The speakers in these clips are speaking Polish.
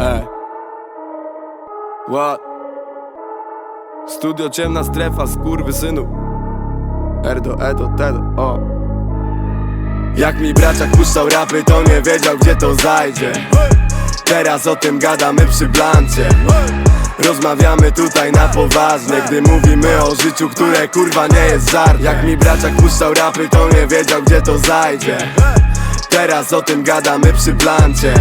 Ej. What? Studio ciemna strefa, skurwy synu. Erdo, Edo, Tedo, o. Jak mi braciak puszczał rapy, to nie wiedział gdzie to zajdzie. Teraz o tym gadamy przy blancie. Rozmawiamy tutaj na poważnie Gdy mówimy o życiu, które kurwa nie jest żart Jak mi braciak puszczał rapy, to nie wiedział gdzie to zajdzie Teraz o tym gadamy przy blancie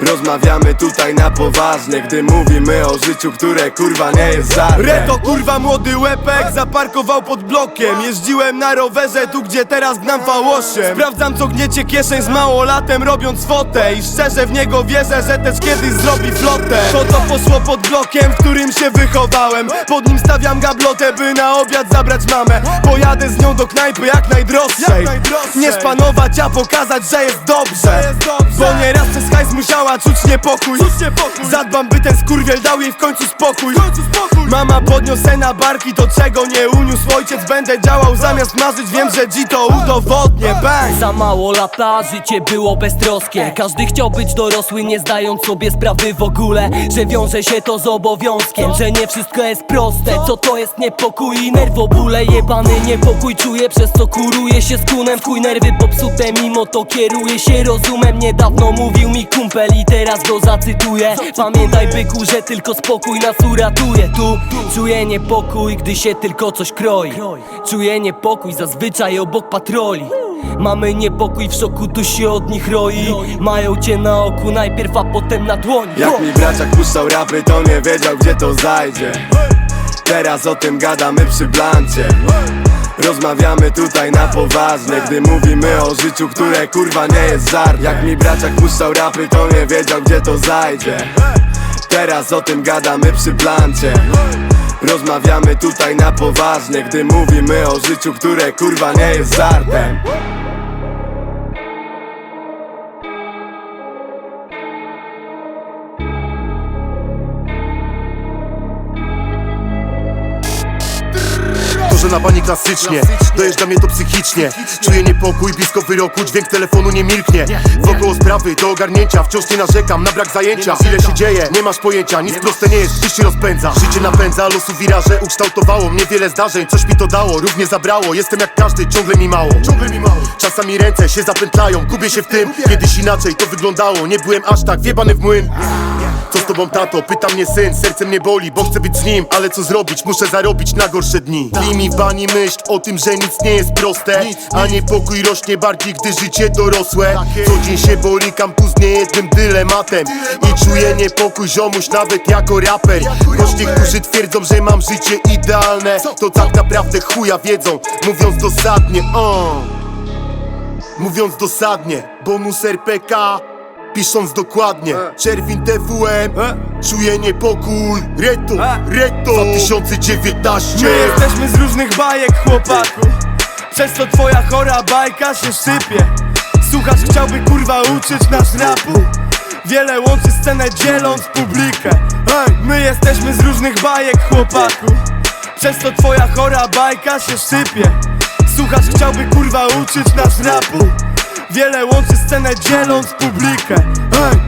Rozmawiamy tutaj na poważnie Gdy mówimy o życiu, które kurwa nie jest żartem Reto kurwa młody łepek zaparkował pod blokiem. Jeździłem na rowerze tu gdzie teraz gnam V8 Sprawdzam co gniecie kieszeń z małolatem robiąc fotę. I szczerze w niego wierzę, że też kiedyś zrobi flotę. To to poszło pod blokiem, w którym się wychowałem. Pod nim stawiam gablotę, by na obiad zabrać mamę. Pojadę z nią do knajpy jak najdroższej. Nie szpanować, a pokazać, że jest dobrze. Bo nieraz przez hajs musiała czuć niepokój. Zadbam, by ten skurwiel dał jej w końcu spokój. Mama podniosę na barki, to czego nie uniósł ojciec. Będę działał zamiast marzyć, wiem, że dzi to udowodnię. Bang! Za mało lata życie było beztroskie. Każdy chciał być dorosły, nie zdając sobie sprawy w ogóle Że wiąże się to z obowiązkiem Że nie wszystko jest proste. Co to jest niepokój i nerwobóle Jebany? Niepokój czuję, przez co kuruje się z kunem. W chuj nerwy popsute, mimo to kieruje się rozumem. Niedawno mówił mi kumpel i teraz go zacytuję. Pamiętaj byku, że tylko spokój nas uratuje. Tu czuję niepokój, gdy się tylko coś kroi. Czuję niepokój zazwyczaj obok patroli. Mamy niepokój w szoku, tu się od nich roi. Mają cię na oku najpierw, a potem na dłoni. Jak mi braciak puszczał rapy, to nie wiedział gdzie to zajdzie. Teraz o tym gadamy przy blancie Rozmawiamy tutaj na poważnie Gdy mówimy o życiu, które kurwa nie jest żart. Jak mi braciak puszczał rapy, to nie wiedział gdzie to zajdzie. Teraz o tym gadamy przy blancie Rozmawiamy tutaj na poważnie Gdy mówimy o życiu, które kurwa nie jest żartem Że na bani klasycznie. Dojeżdża mnie to psychicznie. Czuję niepokój, blisko wyroku Dźwięk telefonu nie milknie. Wokoło sprawy do ogarnięcia Wciąż nie narzekam na brak zajęcia. Ile się dzieje, nie masz pojęcia Nic proste nie jest, gdy się rozpędza. Życie napędza, losu wiraże Ukształtowało mnie wiele zdarzeń. Coś mi to dało, równie zabrało Jestem jak każdy, ciągle mi mało. Ciągle mi mało. Czasami ręce się zapętlają Gubię się w tym, kiedyś inaczej to wyglądało Nie byłem aż tak wiebany w młyn co z tobą tato? Pyta mnie syn, serce mnie boli, bo chcę być z nim. Ale co zrobić? Muszę zarobić na gorsze dni. Tli mi w bani myśl o tym, że nic nie jest proste. A niepokój rośnie bardziej, gdy życie dorosłe. Co dzień się borykam tu z niejednym dylematem. I czuję niepokój ziomuś nawet jako raper. Choć niektórzy twierdzą, że mam życie idealne To tak naprawdę chuja wiedzą, mówiąc dosadnie. Mówiąc dosadnie, bonus RPK Pisząc dokładnie, czerwin TWM Czuję niepokój, reto, reto. 2019 My jesteśmy z różnych bajek, chłopaku. Przez to twoja chora bajka się sypie. Słuchacz chciałby kurwa uczyć nas rapu? Wiele łączy scenę dzieląc publikę. My jesteśmy z różnych bajek, chłopaku. Przez to twoja chora bajka się sypie. Słuchacz chciałby kurwa uczyć nas rapu Wiele łączy scenę dzieląc publikę. Hej,